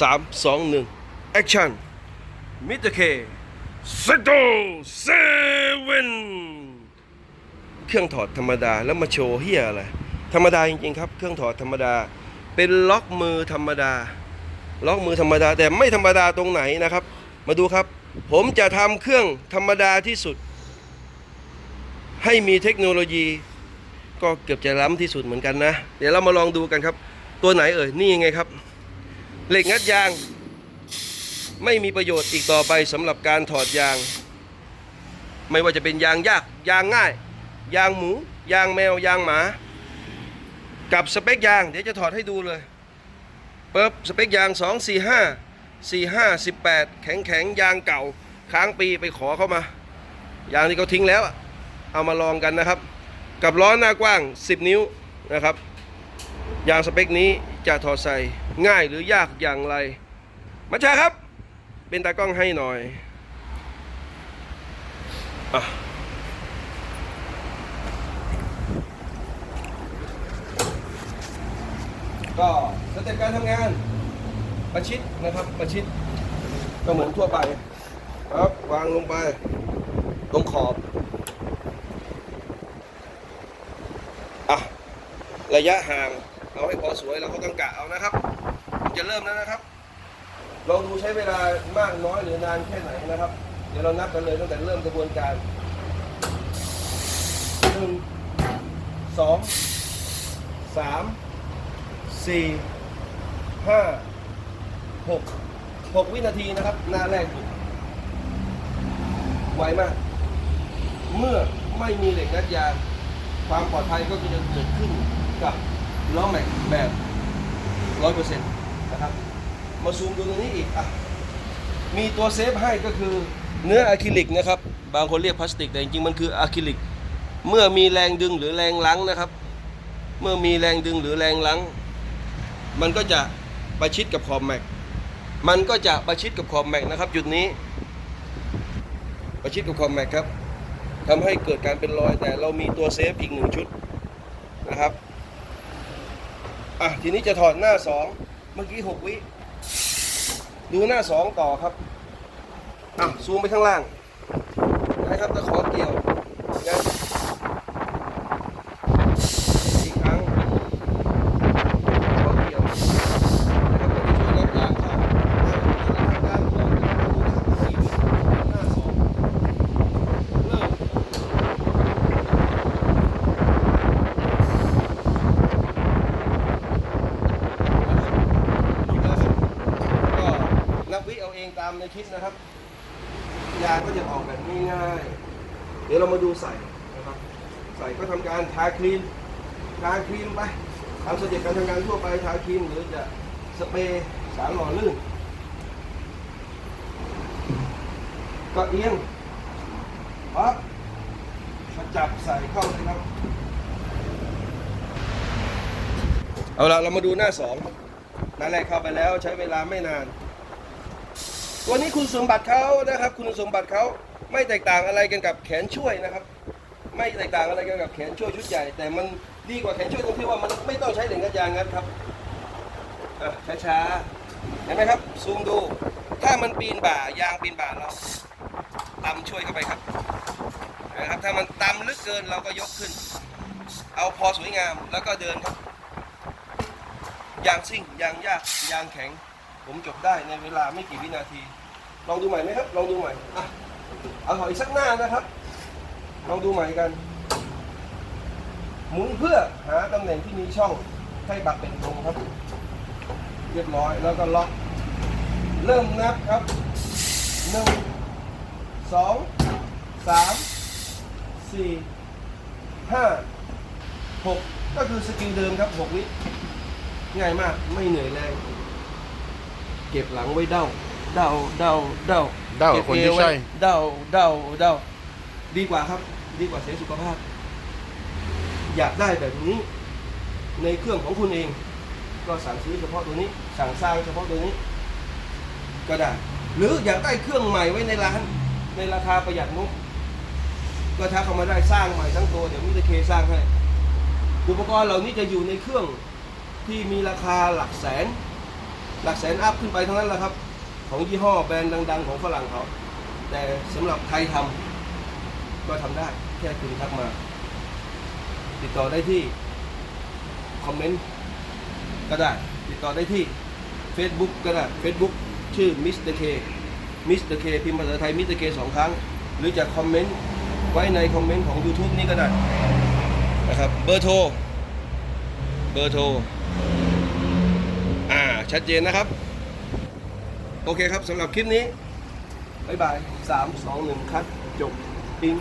สามสองหนึ่งแอคชั่นมิเตอร์เคสโตเซเว่นเครื่องถอดธรรมดาแล้วมาโชว์เฮียอะไร ธรรมดาจริงๆครับ เครื่องถอดธรรมดา เป็นล็อกมือธรรมดา ล็อกมือธรรมดาแต่ไม่ธรรมดาตรงไหนนะครับ มาดูครับ ผมจะทำเครื่องธรรมดาที่สุด ให้มีเทคโนโลยี ก็เกือบจะล้ำที่สุดเหมือนกันนะ เดี๋ยวเรามาลองดูกันครับ ตัวไหนเอ่ยนี่ยังไงครับ เหล็กงัดยาง ไม่มีประโยชน์อีกต่อไปสำหรับการถอดยาง ไม่ว่าจะเป็นยางยากยางง่าย ยางหมู ยางแมว ยางหมา กับสเปคยาง เดี๋ยวจะถอดให้ดูเลยปึ๊บสเปคยาง 2 4 5 4 5 18 แข็งแข็งยางเก่า ค้างปีไปขอเข้ามายางที่เขาทิ้งแล้ว เอามาลองกันนะครับ กับล้อหน้ากว้าง 10 นิ้วนะครับ ยางสเปคนี้ จะถอใส่ง่ายหรือยากอย่างไรมาชาครับ เป็นตากล้องให้หน่อยอก็สเต็ปการทำงานประชิดนะครับประชิดก็เหมือนทั่วไปครับวางลงไปตรงขอบอะระยะห่าง เอาให้พอสวยเราก็ต้องกะเอานะครับ จะเริ่มแล้วนะครับลองดูใช้เวลามากน้อยหรือนานแค่ไหนนะครับ เดี๋ยวเรานับกันเลยตั้งแต่เริ่มกระบวนการหนึ่งสองสามสี่ห้าหกหกวินาทีนะครับ หน้าแรกไวมาก เมื่อไม่มีเหล็กนัดยางความปลอดภัยก็จะเกิดขึ้นกับ ล้อแม็กแบบร้อยเปอร์เซ็นต์นะครับ มาซูมดูตรงนี้อีกอะมีตัวเซฟให้ก็คือเนื้ออะคริลิกนะครับ บางคนเรียกพลาสติกแต่จริงๆมันคืออะคริลิก เมื่อมีแรงดึงหรือแรงลังนะครับ เมื่อมีแรงดึงหรือแรงลัง มันก็จะประชิดกับขอบแม็ก มันก็จะประชิดกับขอบแม็กนะครับ จุดนี้ ประชิดกับขอบแม็กครับทำให้เกิดการเป็นรอยแต่เรามีตัวเซฟอีกหนึ่งชุดนะครับ อะทีนี้จะถอดหน้าสองเมื่อกี้หกวิ ดูหน้าสองต่อครับอะซูมไปข้างล่างนะครับตะขอเกี่ยวนะอีกครั้งขอเกี่ยวนะครับมันจะช่วยลดยางเข้าทำการถอดนะครับดูหน้าสองเริ่ม ก็นับวิเองตามในคลิปนะครับ ยางก็จะออกแบบง่ายๆเดี๋ยวเรามาดูใส่นะครับ ใส่ก็ทำการทาครีม ทาครีมไปตามสเต็ปการทำงานทั่วไปทาครีมหรือจะสเปรย์สารหล่อลื่น ก็เอียงปั๊บมาจับใส่เข้าเลยครับ เอาละเรามาดูหน้าสองหน้าแรกเข้าไปแล้วใช้เวลาไม่นาน ตัวนี้คุณสมบัติเขานะครับ คุณสมบัติเขาไม่แตกต่างอะไรกันกับแขนช่วยนะครับ ไม่แตกต่างอะไรกันกับแขนช่วยชุดใหญ่ แต่มันดีกว่าแขนช่วยตรงที่ว่ามันไม่ต้องใช้เหล็กงัดยางงัดครับอะช้าๆเห็นไหมครับซูมดู ถ้ามันปีนบ่ายางปีนบ่าเราตำช่วยเข้าไปครับนะครับ ถ้ามันตำลึกเกินเราก็ยกขึ้น เอาพอสวยงามแล้วก็เดินครับยางซิ่งยางยากยางแข็ง ผมจบได้ในเวลาไม่กี่วินาที ลองดูใหม่ไหมครับ ลองดูใหม่อะเอาถอยสักหน้านะครับ ลองดูใหม่กัน หมุนเพื่อหาตำแหน่งที่มีช่องให้บักเป็นตรงครับ เรียบร้อยแล้วก็ล็อก เริ่มนับครับหนึ่งสองสามสี่ห้าหกก็คือสกิลเดิมครับหกวิง่ายมากไม่เหนื่อยแรง เก็บหลังไว้เด้า เด้าเด้าเด้าเด้ากับคนที่ก็บเอวไว้ใช่ เด้าเด้าเด้าดีกว่าครับ ดีกว่าเสียสุขภาพ อยากได้แบบนี้ ในเครื่องของคุณเอง ก็สั่งซื้อเฉพาะตัวนี้ สั่งสร้างเฉพาะตัวนี้ ก็ได้ หรืออยากได้เครื่องใหม่ไว้ในร้าน ในราคาประหยัดงบก็ทักเข้ามาได้สร้างใหม่ทั้งตัวเดี๋ยวมิสเตอร์เคสร้างให้อุปกรณ์เหล่านี้จะอยู่ในเครื่องที่มีราคาหลักแสน หลักแสนอัพขึ้นไปทั้งนั้นแหละครับ ของยี่ห้อแบรนด์ดัง ๆ ของฝรั่งเขา แต่สำหรับไทยทำก็ทำได้แค่คุณทักมา ติดต่อได้ที่ คอมเมนต์ก็ได้ ติดต่อได้ที่ Facebook ก็ได้ Facebook ชื่อ Mr. K Mr. K พิมพ์ภาษาไทย Mr. K สองครั้ง หรือจะคอมเมนต์ไว้ในคอมเมนต์ของ YouTube นี้ก็ได้นะครับเบอร์โทรเบอร์โทร ชัดเจนนะครับ โอเคครับสำหรับคลิปนี้ บ๊ายบาย3 2 1คัดจบปิ้ง